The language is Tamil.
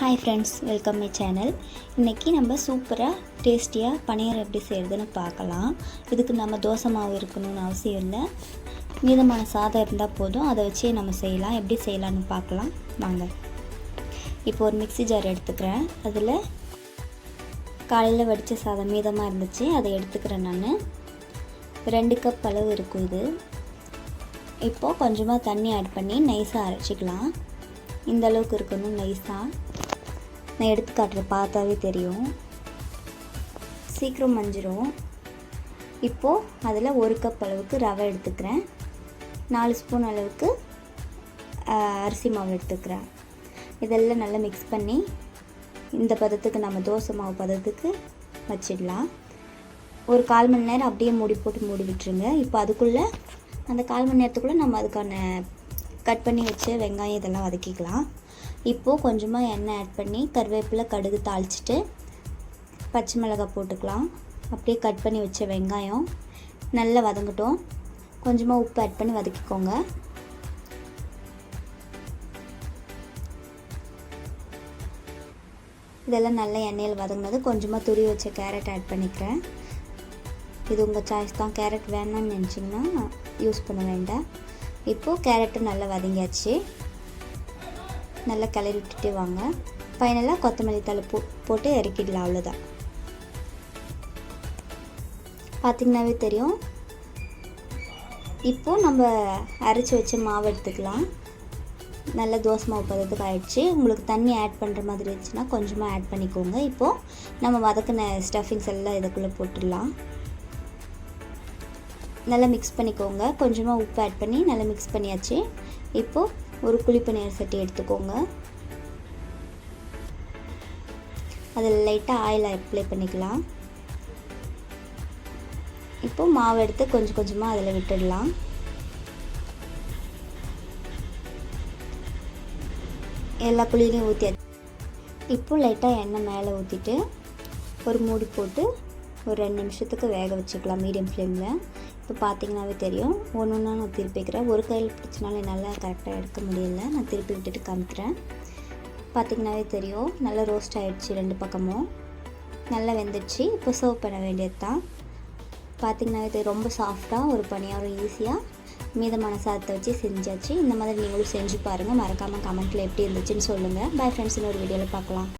Hi friends welcome my channel இன்றைக்கி நம்ம சூப்பராக டேஸ்டியாக பணியாரம் எப்படி செய்கிறதுன்னு பார்க்கலாம். இதுக்கு நம்ம தோசை மாவு இருக்கணும்னு அவசியம் இல்லை. மீதமான சாதம் இருந்தால் போதும். அதை வச்சே நம்ம செய்யலாம். எப்படி செய்யலாம்னு பார்க்கலாம். வாங்க. இப்போ ஒரு மிக்ஸி ஜார் எடுத்துக்கிறேன். அதில் காலையில் வடித்த சாதம் மீதமாக இருந்துச்சு. அதை எடுத்துக்கிறேன் நான். ரெண்டு கப் அளவு இருக்கும் இது. இப்போது கொஞ்சமாக தண்ணி ஆட் பண்ணி நைஸாக அரைச்சிக்கலாம். இந்த அளவுக்கு இருக்கணும். நைஸாக நான் எடுத்து காட்டுறேன் பார்த்தாவே தெரியும். சீக்கிரம் மஞ்சிரும். இப்போது அதில் ஒரு கப் அளவுக்கு ரவை எடுத்துக்கிறேன். நாலு ஸ்பூன் அளவுக்கு அரிசி மாவு எடுத்துக்கிறேன். இதெல்லாம் நல்லா மிக்ஸ் பண்ணி இந்த பதத்துக்கு நம்ம தோசை மாவு பதத்துக்கு வச்சிடலாம். ஒரு கால் மணி நேரம் அப்படியே மூடி போட்டு மூடி விட்டுருங்க. இப்போ அதுக்குள்ளே அந்த கால் மணி நேரத்துக்குள்ளே நம்ம அதுக்கான கட் பண்ணி வச்சு வெங்காயம் இதெல்லாம் வதக்கிக்கலாம். இப்போது கொஞ்சமாக எண்ணெய் ஆட் பண்ணி கருவேப்பிலை கடுகு தாளிச்சிட்டு பச்சை மிளகாய் போட்டுக்கலாம். அப்படியே கட் பண்ணி வச்ச வெங்காயம் நல்லா வதங்கட்டும். கொஞ்சமாக உப்பு ஆட் பண்ணி வதக்கிக்கோங்க. இதெல்லாம் நல்லா எண்ணெயில் வதங்கினது கொஞ்சமாக துரி வச்ச கேரட் ஆட் பண்ணிக்கிறேன். இது உங்கள் சாய்ஸ் தான். கேரட் வேணாம்னு நினச்சிங்கன்னா யூஸ் பண்ண வேண்டாம். இப்போது கேரட்டும் நல்லா வதங்கியாச்சு. நல்லா கிளறி விட்டுட்டே வாங்க. ஃபைனலாக கொத்தமல்லி தழை போ போட்டு இறக்கிடலாம் அவ்வளோதான் பார்த்திங்கனாவே தெரியும். இப்போது நம்ம அரைச்சி வச்ச மாவு எடுத்துக்கலாம். நல்ல தோசை மாவு பதத்துக்கு ஆகிடுச்சு உங்களுக்கு தண்ணி ஆட் பண்ணுற மாதிரி இருந்துச்சுன்னா கொஞ்சமாக ஆட் பண்ணிக்கோங்க. இப்போது நம்ம வதக்கின ஸ்டஃபிங்ஸ் எல்லாம் இதுக்குள்ளே போட்டுடலாம். நல்லா மிக்ஸ் பண்ணிக்கோங்க. கொஞ்சமாக உப்பு ஆட் பண்ணி நல்லா மிக்ஸ் பண்ணியாச்சு. இப்போது ஒரு குழிப்பணியார் சட்டி எடுத்துக்கோங்க. அதில் லைட்டாக ஆயில் அப்ளை பண்ணிக்கலாம். இப்போது மாவு எடுத்து கொஞ்சம் கொஞ்சமாக அதில் விட்டுடலாம். எல்லா குழியிலையும் ஊற்றி இப்போது லைட்டாக எண்ணெய் மேலே ஊற்றிட்டு ஒரு மூடி போட்டு ஒரு ரெண்டு நிமிஷத்துக்கு வேக வச்சுக்கலாம் மீடியம் ஃப்ளேமில் இப்போ பார்த்தீங்கன்னாவே தெரியும். ஒன்று ஒன்றா நான் திருப்பிக்கிறேன் ஒரு கையில் பிடிச்சனால என்னால் கரெக்டாக எடுக்க முடியல. நான் திருப்பி விட்டுட்டு காமிக்கிறேன். பார்த்தீங்கன்னாவே தெரியும். நல்லா ரோஸ்ட் ஆகிடுச்சு ரெண்டு பக்கமும். நல்லா வெந்துடுச்சு. இப்போ சர்வ் பண்ண வேண்டியது தான் பார்த்தீங்கன்னாவே தெரியும். ரொம்ப சாஃப்டாக ஒரு பணியாரம் ஈஸியாக மீதமான சாதத்தை வச்சு செஞ்சாச்சு. இந்த மாதிரி நீங்களும் செஞ்சு பாருங்கள் மறக்காமல் கமெண்ட்டில் எப்படி இருந்துச்சுன்னு சொல்லுங்கள் பை ஃப்ரெண்ட்ஸ் இன்னொரு வீடியோவில் பார்க்கலாம்